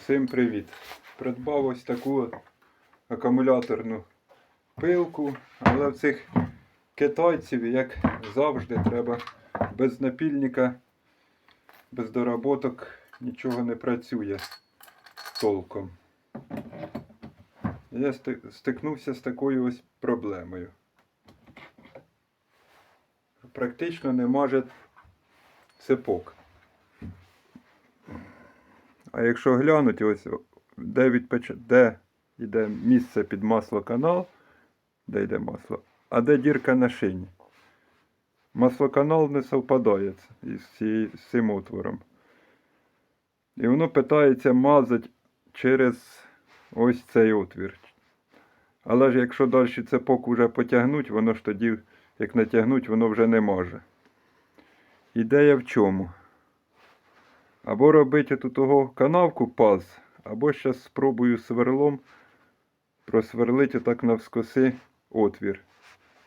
Всім привіт! Придбав ось таку акумуляторну пилку, але в цих китайців, як завжди, треба без напільника, без доработок нічого не працює толком. Я стикнувся з такою ось проблемою. Практично не може цепок. А якщо глянути, ось де відпеч... де йде місце під маслоканал, де йде масло, а де дірка на шині. Маслоканал не совпадає із, цим отвором. І воно питається мазати через ось цей отвір. Але ж якщо далі цепок вже потягнуть, воно ж тоді, як натягнуть, воно вже не може. Ідея в чому? Або робити тут того канавку паз, або зараз спробую сверлом просверлити отак навскоси отвір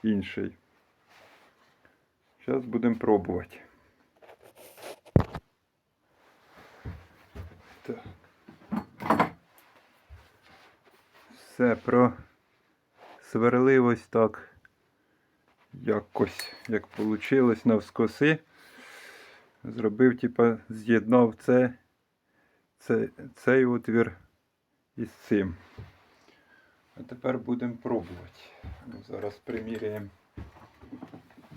інший. Зараз будемо пробувати. Так. Все про сверлив ось так. Якось, як вийшло навскоси. Зробив, типа, з'єднав це, це, цей отвір із цим. А тепер будемо пробувати. Ну, зараз приміряємо,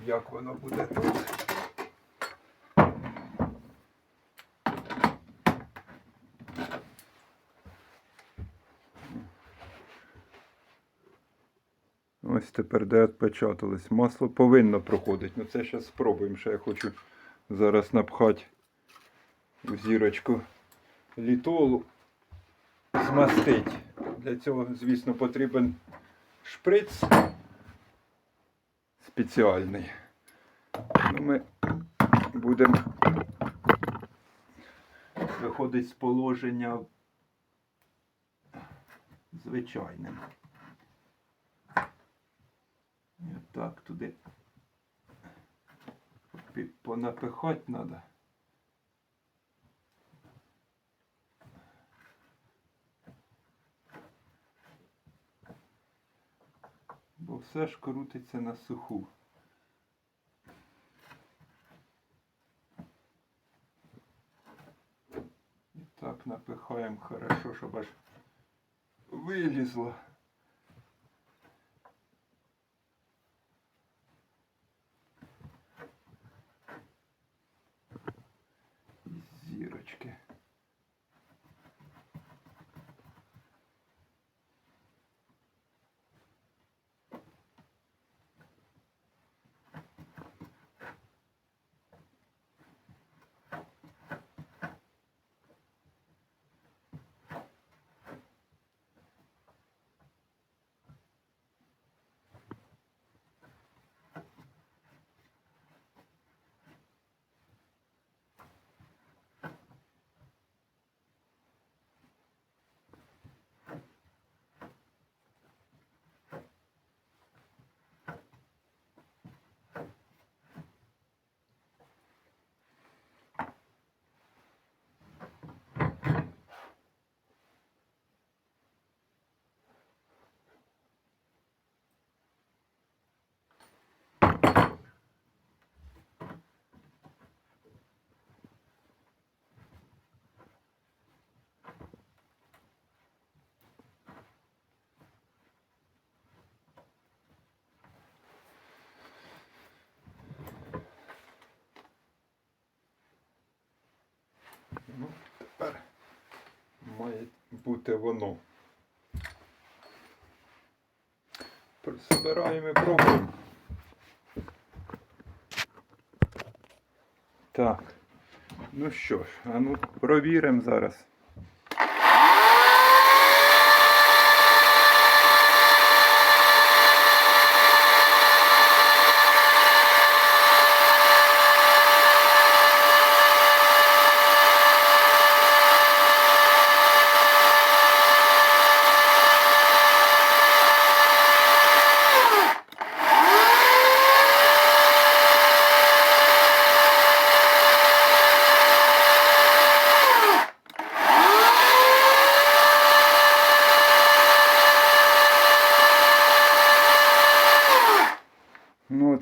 як воно буде тут. Ось тепер де відпечаталось. Масло повинно проходити. Ну це зараз спробуємо. Ще я хочу зараз напхати у зірочку літолу, змастить. Для цього, звісно, потрібен шприц спеціальний. Ну, ми будемо виходити з положення звичайним. І так туди понапихати треба. Бо все ж крутиться на суху. І так напихаємо хорошо, щоб аж вилізло. Із зірочки. Ну, тепер має бути воно. Присобираємо і пробуємо. Так. Ну що ж, а ну провіримо зараз.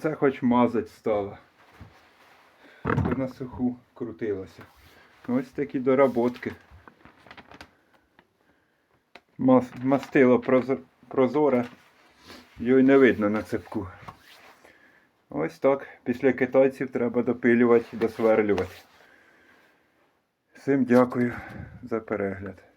Це хоч мазать стало. То на суху крутилося. Ось такі доработки. Мас, мастило прозор, прозоре, його й не видно на цепку. Ось так. Після китайців треба допилювати, досверлювати. Всім дякую за перегляд.